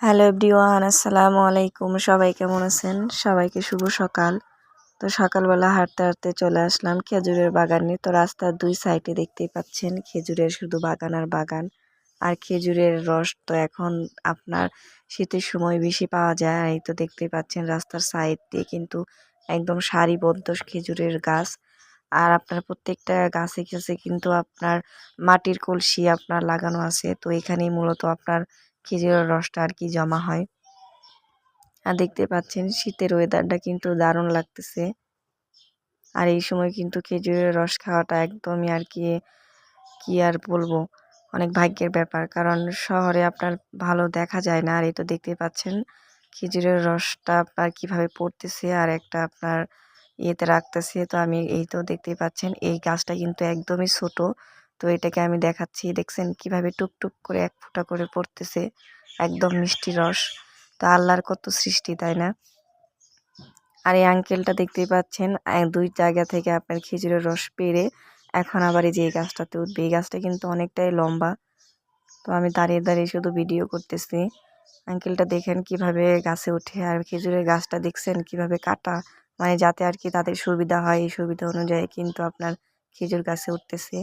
Hello everyone আসসালামু আলাইকুম সবাই কেমন আছেন? সবাইকে শুভ সকাল। তো সকালবেলা হাঁটতে হাঁটতে চলে আসলাম খেজুরের বাগানে তো রাস্তার দুই সাইডে দেখতেই পাচ্ছেন, খেজুরের শুধু বাগান আর বাগান। আর খেজুরের রস তো এখন আপনার শীতের সময় বেশি পাওয়া যায়। এই তো দেখতেই পাচ্ছেন রাস্তার সাইড দিয়ে কিন্তু একদম সারিবদ্ধ খেজুরের গাছ। আর আপনার প্রত্যেকটা গাছে গাছে কিন্তু আপনার মাটির কলসি আপনার লাগানো আছে। তো এখানেই মূলত আপনার খেজুরের রসটা আর কি জমা হয়। আর দেখতে পাচ্ছেন শীতের ওয়েদারটা কিন্তু দারুণ লাগতেছে। আর এই সময় কিন্তু খেজুরের রস খাওয়াটা একদমই আর কি কি আর বলব, অনেক ভাগ্যের ব্যাপার। কারণ শহরে আপনার ভালো দেখা যায় না। আর এই তো দেখতে পাচ্ছেন খেজুরের রসটা আপনার কীভাবে পড়তেছে আর একটা আপনার ইয়েতে রাখতেছে। তো আমি এই তো দেখতে পাচ্ছেন এই গাছটা কিন্তু একদমই ছোট। তো এটাকে আমি দেখাচ্ছি। দেখছেন কীভাবে টুকটুক করে এক ফুটা করে পড়তেছে। একদম মিষ্টি রস। তো আল্লাহর কত সৃষ্টি, তাই না? আর এই আঙ্কেলটা দেখতেই পাচ্ছেন দুই জায়গা থেকে আপনার খেজুরের রস পেরে এখন আবার এই যে এই গাছটাতে উঠবে। এই গাছটা কিন্তু অনেকটাই লম্বা। তো আমি দাঁড়িয়ে দাঁড়িয়ে শুধু ভিডিও করতেছি। আঙ্কেলটা দেখেন কীভাবে গাছে ওঠে আর খেজুরের গাছটা দেখছেন কীভাবে কাটা। মানে যাতে আর কি তাদের সুবিধা হয়, এই সুবিধা অনুযায়ী কিন্তু আপনার খেজুর গাছে উঠতেছে।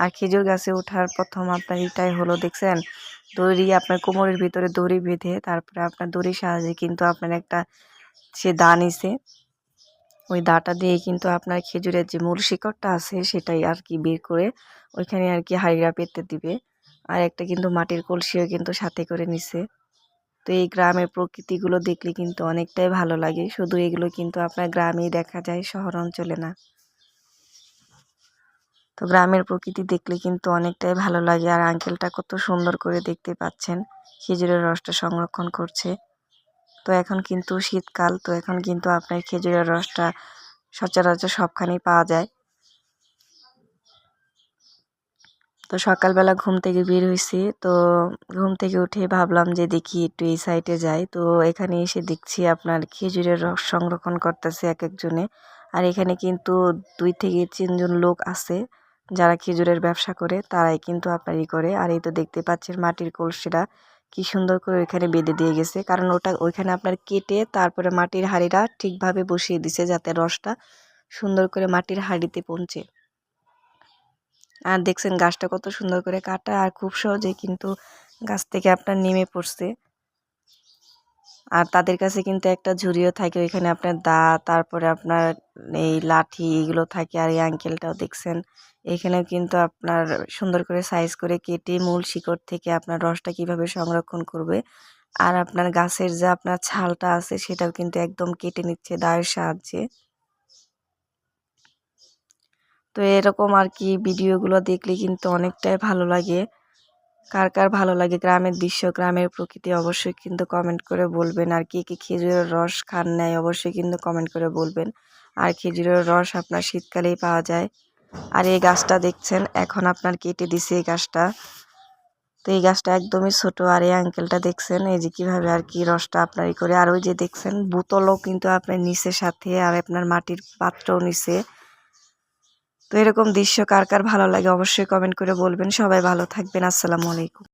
আর খেজুর গাছে ওঠার প্রথম আপনার এটাই হলো, দেখছেন? দড়ি আপনার কোমরের ভিতরে দড়ি বেঁধে, তারপরে আপনার দড়ির সাহায্যে কিন্তু আপনার একটা সে দা নিছে। ওই দাটা দিয়ে কিন্তু আপনার খেজুরের যে মূল শিকড়টা আছে, সেটাই আর কি বের করে ওইখানে আর কি হাইরা পেতে দিবে। আর একটা কিন্তু মাটির কলসিও কিন্তু সাথে করে নিছে। তো এই গ্রামের প্রকৃতিগুলো দেখলে কিন্তু অনেকটাই ভালো লাগে। শুধু এগুলো কিন্তু আপনার গ্রামেই দেখা যায়, শহর অঞ্চলে না। তো গ্রামের প্রকৃতি দেখলে কিন্তু অনেকটাই ভালো লাগে। আর আঙ্কেলটা কত সুন্দর করে দেখতে পাচ্ছেন। খেজুরের রসটা সংরক্ষণ করছে। তো এখন কিন্তু শীতকাল, তো এখন কিন্তু আপনার খেজুরের রসটা সচরাচর সবখানেই পাওয়া যায়। তো সকালবেলা ঘুম থেকে বের হয়েছি তো ঘুম থেকে উঠে ভাবলাম যে দেখি একটু এই সাইডে যাই। তো এখানে এসে দেখছি আপনার খেজুরের রস সংরক্ষণ করতেছে এক একজনে। আর এখানে কিন্তু দুই থেকে তিনজন লোক আছে। যারা খেজুরের ব্যবসা করে, তারাই কিন্তু আপনার ই করে। আর এই তো দেখতে পাচ্ছেন মাটির কলসিটা কি সুন্দর করে ওইখানে বেঁধে দিয়ে গেছে। কারণ ওটা ওইখানে আপনার কেটে তারপরে মাটির হাঁড়িটা ঠিকভাবে বসিয়ে দিছে যাতে রসটা সুন্দর করে মাটির হাঁড়িতে পৌঁছে। আর দেখছেন গাছটা কত সুন্দর করে কাটা আর খুব সহজে কিন্তু গাছ থেকে আপনার নেমে পড়ছে। আর তাদের কাছে কিন্তু একটা ঝুড়িও থাকে, ওইখানে আপনার দা, তারপরে আপনার এই লাঠি এগুলো থাকে আর এই আঙ্কেলটাও দেখছেন। এখানেও কিন্তু আপনার সুন্দর করে সাইজ করে কেটে মূল শিকড় থেকে আপনার রসটা কীভাবে সংরক্ষণ করবে আর আপনার গাছের যে আপনার ছালটা আছে সেটাও কিন্তু একদম কেটে নিচ্ছে দায়ের সাহায্যে। তো এরকম আর কি ভিডিওগুলো দেখলে কিন্তু অনেকটাই ভালো লাগে। কার কার ভালো লাগে গ্রামের দৃশ্য, গ্রামের প্রকৃতি অবশ্যই কিন্তু কমেন্ট করে বলবেন। আর কে কে খেজুরের রস খান নেয় অবশ্যই কিন্তু কমেন্ট করে বলবেন। আর খেজুরের রস আপনার শীতকালেই পাওয়া যায়। আর এই গাছটা দেখছেন, এখন আপনার কেটে দিছে এই গাছটা। তো এই গাছটা একদমই ছোট আর এই আঙ্কেলটা দেখছেন, এই যে কীভাবে আর কি রসটা আপনার করে। আর ওই যে দেখছেন, বোতলও কিন্তু আপনার নিচে সাথে আর আপনার মাটির পাত্রও নিচে। তো এরকম দৃশ্য কার কার ভালো লাগে অবশ্যই কমেন্ট করে বলবেন। সবাই ভালো থাকবেন। আসসালামু আলাইকুম।